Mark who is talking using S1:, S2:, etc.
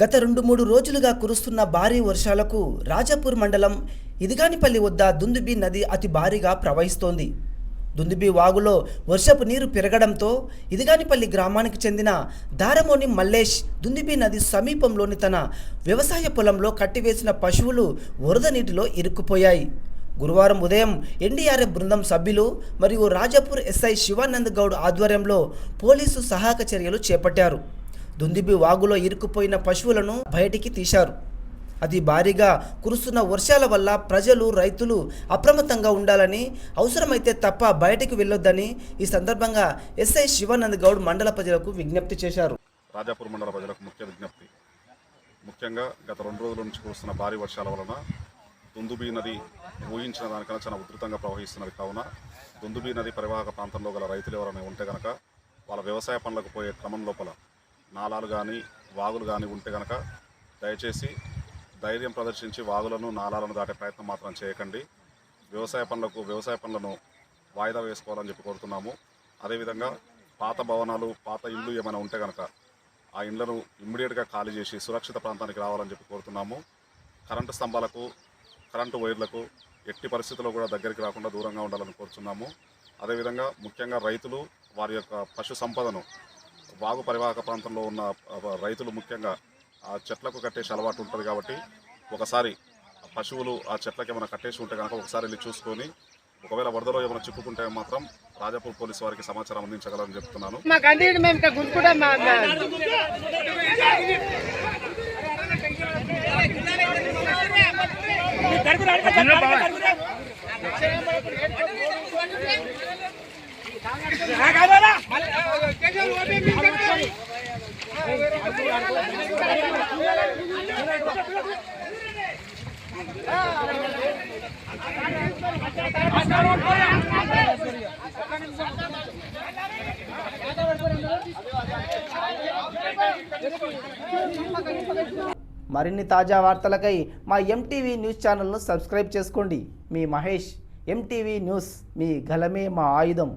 S1: గత రెండు మూడు రోజులుగా కురుస్తున్న భారీ వర్షాలకు రాజాపూర్ మండలం ఇదిగానిపల్లి వద్ద దుందుబి నది అతి భారీగా ప్రవహిస్తోంది. దుందుబి వాగులో వర్షపు నీరు పెరగడంతో ఇదిగానిపల్లి గ్రామానికి చెందిన దారమోని మల్లేష్ దుందుబి నది సమీపంలోని తన వ్యవసాయ పొలంలో కట్టివేసిన పశువులు వరద నీటిలో ఇరుక్కుపోయాయి. గురువారం ఉదయం ఎన్డీఆర్ఎఫ్ బృందం సభ్యులు మరియు రాజాపూర్ ఎస్ఐ శివానంద్ గౌడ్ ఆధ్వర్యంలో పోలీసు సహాయక చర్యలు చేపట్టారు. దుందిబి వాగులో ఇరుక్కుపోయిన పశువులను బయటికి తీశారు. అది భారీగా కురుస్తున్న వర్షాల వల్ల ప్రజలు రైతులు అప్రమత్తంగా ఉండాలని అవసరమైతే తప్ప బయటికి వెళ్ళొద్దని ఈ సందర్భంగా ఎస్ఐ శివానంద్ గౌడ్ మండల ప్రజలకు విజ్ఞప్తి చేశారు.
S2: రాజాపూర్ మండల ప్రజలకు ముఖ్య విజ్ఞప్తి. ముఖ్యంగా గత రెండు రోజుల నుంచి కురుస్తున్న భారీ వర్షాల వలన దుందుబి నది ఊహించిన దానికన్నా చాలా ఉధృతంగా ప్రవహిస్తున్నది. కావున దుందుబి నది పరివాహక ప్రాంతంలో గల రైతులు ఎవరైనా ఉంటే కనుక వాళ్ళ వ్యవసాయ పనులకు పోయే క్రమం లోపల నాలాలు కానీ వాగులు కానీ ఉంటే కనుక దయచేసి ధైర్యం ప్రదర్శించి వాగులను నాలాలను దాటే ప్రయత్నం మాత్రం చేయకండి. వ్యవసాయ పనులకు వ్యవసాయ పనులను వాయిదా వేసుకోవాలని చెప్పి కోరుతున్నాము. అదేవిధంగా పాత భవనాలు పాత ఇళ్ళు ఏమైనా ఉంటే కనుక ఆ ఇండ్లను ఇమ్మీడియట్గా ఖాళీ చేసి సురక్షిత ప్రాంతానికి రావాలని చెప్పి కోరుతున్నాము. కరెంటు స్తంభాలకు కరెంటు వైర్లకు ఎట్టి పరిస్థితుల్లో కూడా దగ్గరికి రాకుండా దూరంగా ఉండాలని కోరుతున్నాము. అదేవిధంగా ముఖ్యంగా రైతులు వారి యొక్క పశు సంపదను వాగు పరివాహక ప్రాంతంలో ఉన్న రైతులు ముఖ్యంగా ఆ చెట్లకు కట్టేసి అలవాటు ఉంటుంది కాబట్టి ఒకసారి పశువులు ఆ చెట్లకి ఏమైనా కట్టేసి ఉంటే కనుక ఒకసారి వెళ్ళి చూసుకొని ఒకవేళ వరదలో ఏమైనా చిక్కుకుంటే మాత్రం రాజాపూర్ పోలీసు వారికి సమాచారం అందించగలని చెప్తున్నాను.
S3: మా
S1: మరిన్ని తాజా వార్తలకై మా ఎంటీవీ న్యూస్ ఛానల్ను సబ్స్క్రైబ్ చేసుకోండి. మీ మహేష్ ఎంటీవీ న్యూస్ మీ గలమే మా ఆయుధం.